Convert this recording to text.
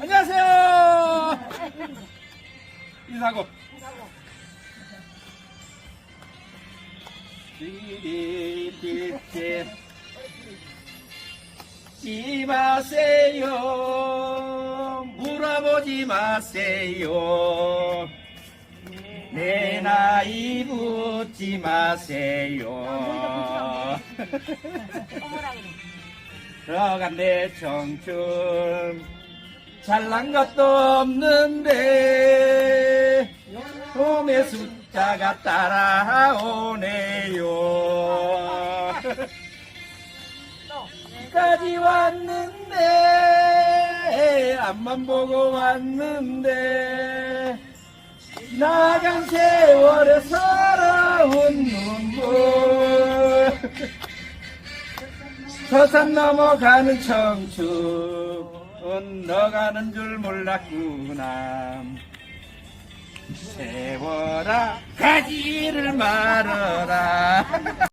안녕하세요. 인사하고. 띠리띠띠 지 마세요 물어보지 마세요 내 나이 묻지 마세요. 들어간 내 청춘. 잘난 것도 없는데 봄의 숫자가 따라오네요. 까지 왔는데 앞만 보고 왔는데 지나간 세 서러운 눈물. 서산 넘어가는 청춘 너가는 줄 몰랐구나. 세월아 가지를 말아라